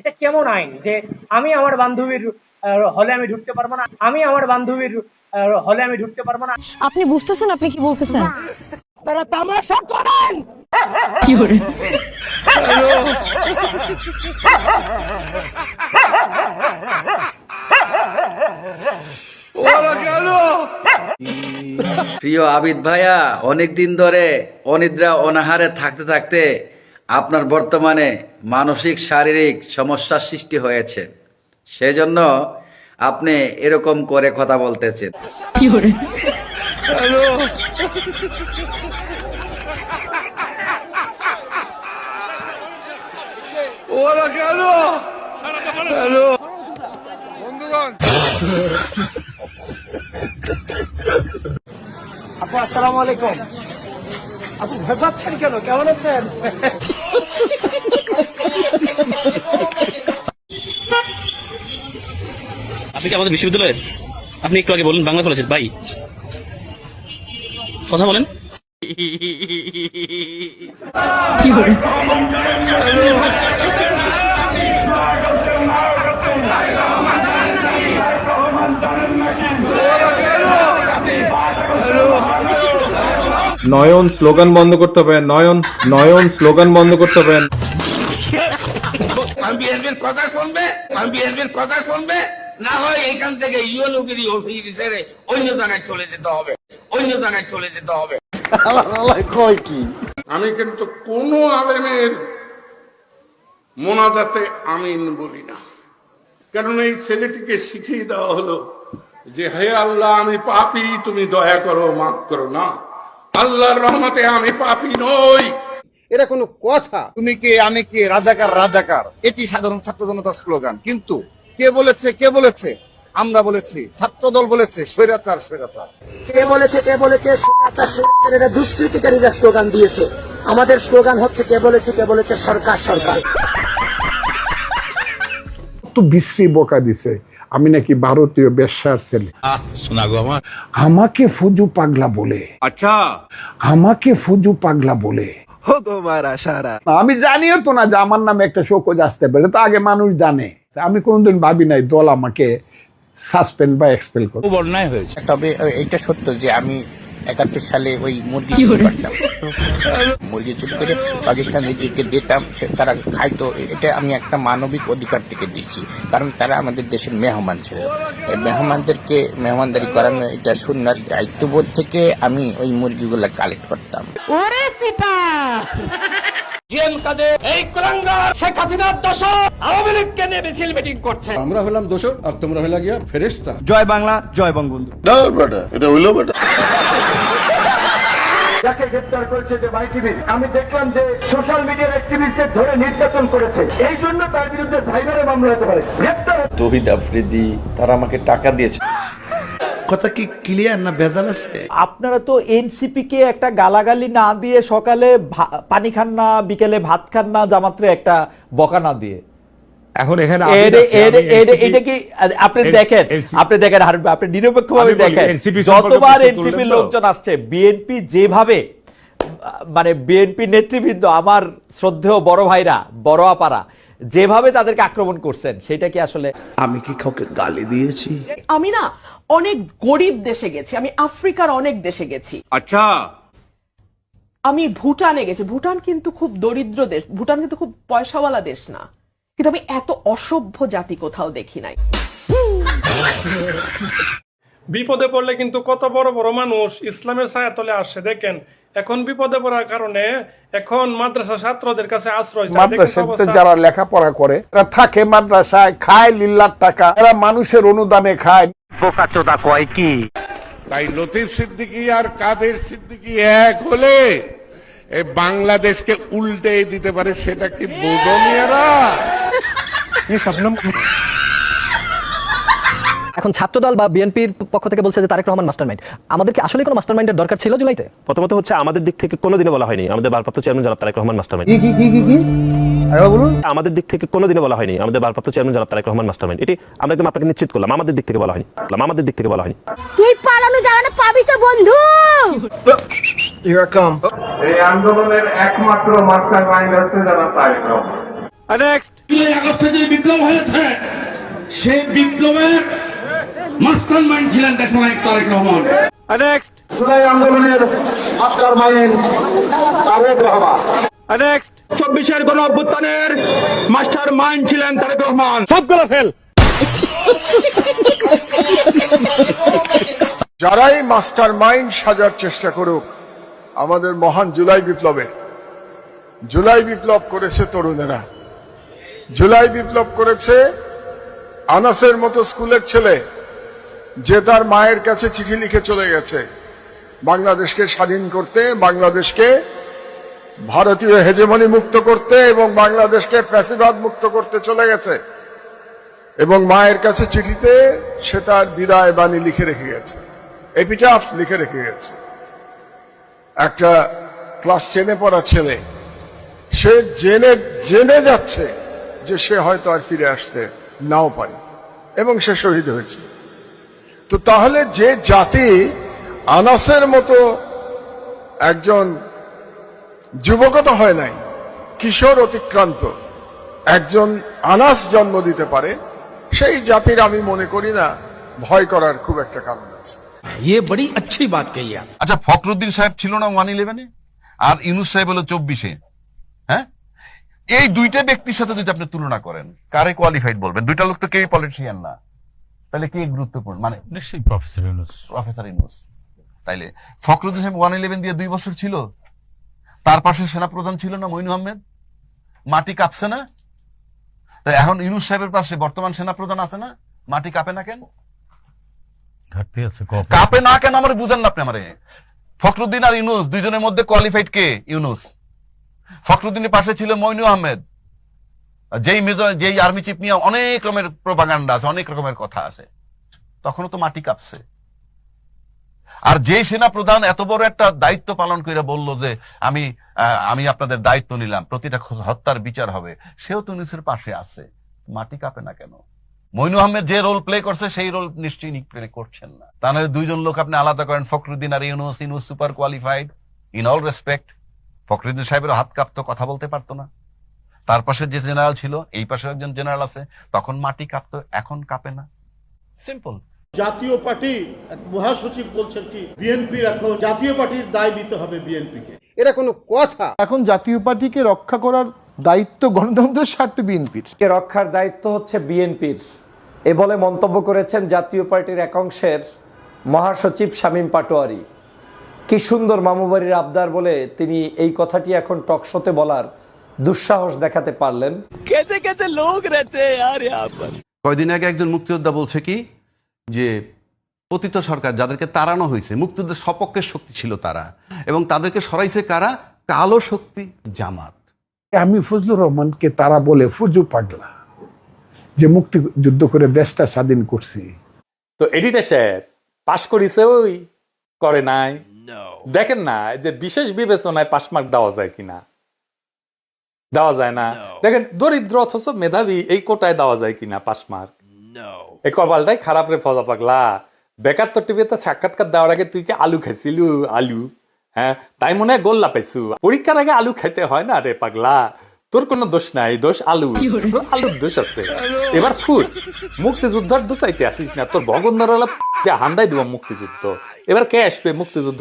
এটা কেমন আইন? যে আমি আমার বান্ধবীর হলে আমি ঢুকতে পারব না। আমি আমার বান্ধবীর হলে আমি ঢুকতে পারব না। আপনি বুঝতেছেন? আপনি কি বলতেছেন? প্রিয় আবিদ ভাইয়া অনেকদিন ধরে অনিদ্রা অনাহারে থাকতে থাকতে আপনার বর্তমানে মানসিক শারীরিক সমস্যার সৃষ্টি হয়েছে। সেজন্য আপনি এরকম করে কথা বলতেছেন। আপু আসসালামু আলাইকুম। আপু ভয় পাচ্ছেন কেন? কেমন আছেন? আপনি কি আমাদের বিশ্ববিদ্যালয়ের? আপনি একটু আগে বললেন বাংলা কলেজের ভাই কথা বলেন। নয়ন, স্লোগান বন্ধ করতে হবে। নয়ন নয়ন, স্লোগান বন্ধ করতে হবে। আমি বিএনপির কথা শুনবে আমি বিএনপির কথা শুনবে না হয় এখান থেকে অফিস ছেড়ে অন্য জায়গায় চলে যেতে হবে অন্য জায়গায় চলে যেতে হবে। আমি কিন্তু কোনো আলেমের মোনাজাতে আমিন বলি না। কারণ এই ছেলেটিকে শিখিয়ে দেওয়া হলো যে হে আল্লাহ আমি পাপি তুমি দয়া করো মাফ করো না। আল্লাহর রহমতে আমি পাপি নই। এটা কোনো কথা। তুমি কে আমি কে রাজাকার রাজাকার। এটি সাধারণ ছাত্র জনতার স্লোগান। কিন্তু কে বলেছে কে বলেছে? আমরা বলেছি ছাত্র দল বলেছে স্বৈরাচার স্বৈরাচার। কে বলেছে কে বলেছে স্বৈরাচার, স্বৈরাচার, এরা দুষ্কৃতিকারীরা স্লোগান দিয়েছে। আমাদের স্লোগান হচ্ছে কে বলেছে কে বলেছে সরকার সরকার। তো বিশ্রী বোকা দিছে। আমি নাকি ভারতীয় বেশ্যার ছেলে। আমাকে ফুজু পাগলা বলে। আচ্ছা। আমাকে ফুজু পাগলা বলে। আমি জানিও তো না যে আমার নামে একটা শোকজ আসতে পারে তো আগে মানুষ জানে। আমি কোনোদিন ভাবি নাই দল আমাকে সাসপেন্ড বা এক্সপেল করব। অন্যায় হয়েছে। তবে এটা সত্য যে আমি একাত্তর সালে ওই মুরগি চুরি করতাম। মুরগি চুরি করে পাকিস্তানিদেরকে দিতাম সে তারা খাইতো। এটা আমি একটা মানবিক অধিকার থেকে দিচ্ছি কারণ তারা আমাদের দেশের মেহমান ছিল। এই মেহমানদেরকে মেহমানদারি করানো এটা শূন্যার দায়িত্ববোধ থেকে আমি ওই মুরগিগুলো কালেক্ট করতাম। আমরা হলাম দোষর আর তোমরা হলা গিয়া ফেরেস্তা জয় বাংলা জয় বঙ্গবন্ধু। যাকে গ্রেপ্তার করেছে যে আমি দেখলাম যে সোশ্যাল মিডিয়ার অ্যাক্টিভিস্টদের ধরে নির্যাতন করেছে। এই জন্য তার বিরুদ্ধে সাইবারে মামলা হতে পারে। গ্রেপ্তার তহিদ আফ্রিদি তারা আমাকে টাকা দিয়েছে। আপনারা তো এনসিপি কে একটা গালাগালি না দিয়ে সকালে পানি খান না বিকেলে ভাত খান না জামাত্রে একটা বকা না দিয়ে। এখন এখানে এটা কি আপনি দেখেন আপনি দেখেন হারুন আপনি নিরপেক্ষ ভাবে দেখেন যতবার এনসিপি লোকজন আসছে বিএনপি যেভাবে মানে বিএনপি নেতৃবৃন্দ আমার শ্রদ্ধেয় বড় ভাইরা বড় আপারা যেভাবে তাদেরকে আক্রমণ করছেন সেটা কি আসলে আমি কি কাউকে গালি দিয়েছি? আমি না অনেক গরিব দেশে গেছি আমি আফ্রিকার অনেক দেশে গেছি। আচ্ছা। আমি ভুটানে গেছি। ভুটান কিন্তু খুব দরিদ্র দেশ ভুটান কিন্তু খুব পয়সাওয়ালা দেশ না। কিন্তু আমি এত অসভ্য জাতি কোথাও দেখি নাই। বিপদে পড়লে কিন্তু কত বড় বড় মানুষ ইসলামের ছায়া তলে আসছে দেখেন। এখন বিপদে পড়ার কারণে এখন মাদ্রাসা ছাত্রদের কাছে আশ্রয় মাদ্রাসাতে যারা লেখাপড়া করে এরা থাকে মাদ্রাসায় খায় লিল্লার টাকা এরা মানুষের অনুদানে খায়। তাই লতিফ সিদ্দিকি আর কাদের সিদ্দিকি এক হলে এই বাংলাদেশকে উল্টে দিতে পারে সেটা কি বোঝো মেয়েরা? এখন ছাত্রদল বা বিএনপির পক্ষ থেকে বলছে যে তারেক রহমান মাস্টারমাইন্ড। আমাদের কি আসলে কোনো মাস্টারমাইন্ডের দরকার ছিল জুলাইতে? প্রথমত হচ্ছে আমাদের দিক থেকে কোনোদিনও বলা হয়নি। আমাদের ভারপ্রাপ্ত চেয়ারম্যান জনাব তারেক রহমান মাস্টারমাইন্ড। আমাদের দিক থেকে কোনো কোনোদিনও বলা হয়নি। আমাদের ভারপ্রাপ্ত চেয়ারম্যান জনাব তারেক রহমান মাস্টারমাইন্ড। এটি আমরা একদম আপনাকে নিশ্চিত করলাম। আমাদের দিক থেকে বলা হয়নি। আমাদের দিক থেকে বলা হয়নি। তুই পালানো যাওয়া পাবি তো বন্ধু! এই আন্দোলনের একমাত্র মাস্টার মাইন্ড হচ্ছে যারা তারেক রহমান। নেক্সট বিপ্লব হয়েছে। সেই বিপ্লবের মাস্টার মাইন্ড ছিলেন দেখুন এক তারেক রহমান। জুলাই আন্দোলনের মাস্টার মাইন্ড তারেক রহমান। চব্বিশের গণ অভ্যুত্থানের মাস্টার মাইন্ড ছিলেন তারেক রহমান। যারাই মাস্টার মাইন্ড সাজার চেষ্টা করুক আমাদের মহান জুলাই বিপ্লবে। জুলাই বিপ্লব করেছে তরুণেরা। জুলাই বিপ্লব করেছে আনাসের মতো স্কুলের ছেলে। যে তার মায়ের কাছে চিঠি লিখে চলে গেছে, বাংলাদেশকে স্বাধীন করতে, বাংলাদেশকে ভারতীয় হেজেমনি মুক্ত করতে এবং বাংলাদেশকে ফ্যাসিবাদ মুক্ত করতে চলে গেছে এবং মায়ের কাছে চিঠিতে সে তার বিদায় বাণী লিখে রেখে গেছে, এপিটাফ লিখে রেখে গেছে। একটা ক্লাস টেনে পড়া ছেলে, সে জেনে জেনে যাচ্ছে যে সে হয়তো আর ফিরে আসতে নাও পারে এবং সে শহীদ হয়েছে। তো তাহলে যে জাতি আনাসের মতো একজন যুবকতা হয় নাই কিশোর অতিক্রান্ত একজন আনাস জন্ম দিতে পারে সেই জাতির আমি মনে করি না ভয় করার খুব একটা কারণ আছে। আচ্ছা ফখরুদ্দিন সাহেব ছিল না ওয়ান ইলেভেনে? আর ইউনুস সাহেব হলো চব্বিশে। হ্যাঁ? এই দুইটা ব্যক্তির সাথে যদি আপনি তুলনা করেন কারে কোয়ালিফাইড বলবেন? দুইটা লোক তো কেউই পলিটিশিয়ান না। তাহলে কে গুরুত্বপূর্ণ? মানে নিশ্চয়ই প্রফেসর ইউনুস। প্রফেসর ইউনুস। তাইলে ফখরুদ্দিন সাহেব ওয়ান ইলেভেন দিয়ে দুই বছর ছিল। তার পাশে সেনাপ্রধান ছিল না মইনু আহমেদ। মাটি কাঁপছে না। তাই এখন ইউনুস সাহেবের পাশে বর্তমান সেনাপ্রধান আছে না? মাটি কাঁপে না কেন? ঘাটতি আছে কাপে না কেন আমার বুঝেন না আপনি আমারে? ফখরুদ্দিন আর ইউনুস দুইজনের মধ্যে কোয়ালিফাইড কে? ইউনুস। ফখরুদ্দিনের পাশে ছিল মইনু আহমেদ। যেই মেজর, যেই আর্মি চিফ নিয়ে অনেক রকমের প্রপাগান্ডা আছে, অনেক রকমের কথা আছে, তখনও তো মাটি কাঁপছে। আর যে সেনা প্রধান এত বড় একটা দায়িত্ব পালন করে বলল যে, আমি আমি আপনাদের দায়িত্ব নিলাম, প্রতিটা হত্যার বিচার হবে। সেও তো ইউনুসের পাশে আছে। মাটি কাঁপে না কেন? মইনু আহমেদ যে রোল প্লে করছে, সেই রোল নিশ্চয়ই প্লে করছেন না। তা তাহলে দুইজন লোক আপনি আলাদা করেন, ফখরুদ্দিন আর Yunus. Yunus super qualified in all respect Fakhruddin সাহেবের হাত কাঁপতো, কথা বলতে পারতো না। তার পাশে যে জেনারেল ছিল এই পাশে একজন জেনারেল আছে তখন মাটি কাঁপতো এখন কাঁপে না। সিম্পল জাতীয় পার্টি এক মহাসচিব বলছেন কি বিএনপির এখন জাতীয় পার্টির দায় নিতে হবে বিএনপিকে। এটা কোনো কথা। এখন জাতীয় পার্টিকে রক্ষা করার দায়িত্ব গণতন্ত্রের স্বার্থে বিএনপির। কে রক্ষার দায়িত্ব হচ্ছে বিএনপির। এ বলে মন্তব্য করেছেন জাতীয় পার্টির একাংশের মহাসচিব শামীম পাটোয়ারি। কি সুন্দর মামুবাড়ির আবদার বলে তিনি এই কথাটি এখন টকশোতে বলার দুঃসাহস দেখাতে পারলেন। কয়দিন আগে একজন মুক্তিযোদ্ধা বলছে কি যে পতিত সরকার যাদেরকে তাড়ানো হয়েছে মুক্তিযোদ্ধার সপক্ষের শক্তি ছিল তারা এবং তাদেরকে সরাইছে কারা? কালো শক্তি জামাত। আমি ফজলুর রহমানকে তারা বলে ফুজু পাগলা যে মুক্তিযুদ্ধ করে দেশটা স্বাধীন করছি। তো এডিটর সাহেব পাশ করিছে ওই করে নাই? দেখেন না যে বিশেষ বিবেচনায় পাশ মার্ক দেওয়া যায় কিনা? দেওয়া যায় না। দেখেন দরিদ্র অথচ মেধাবী এই কোটায় দেওয়া যায় কিনা পাশ মার্ক? এই কপালটাই খারাপ রে ফজা পাগলা। বেকার তোর টিভিতে সাক্ষাৎকার দেওয়ার আগে তুই কি আলু খাইছিলু? আলু হ্যাঁ? তাই মনে হয় গোল্লা পাইছু। পরীক্ষার আগে আলু খাইতে হয় না রে পাগলা। তোর কোনো দোষ নাই দোষ আলু। তোর আলুর দোষ আছে। এবার ফুট মুক্তিযুদ্ধর দোষ চাইতে আসিস না। তোর ভগন্দর হান্দাই দিব মুক্তিযুদ্ধ। এবার কে আসবে মুক্তিযুদ্ধ?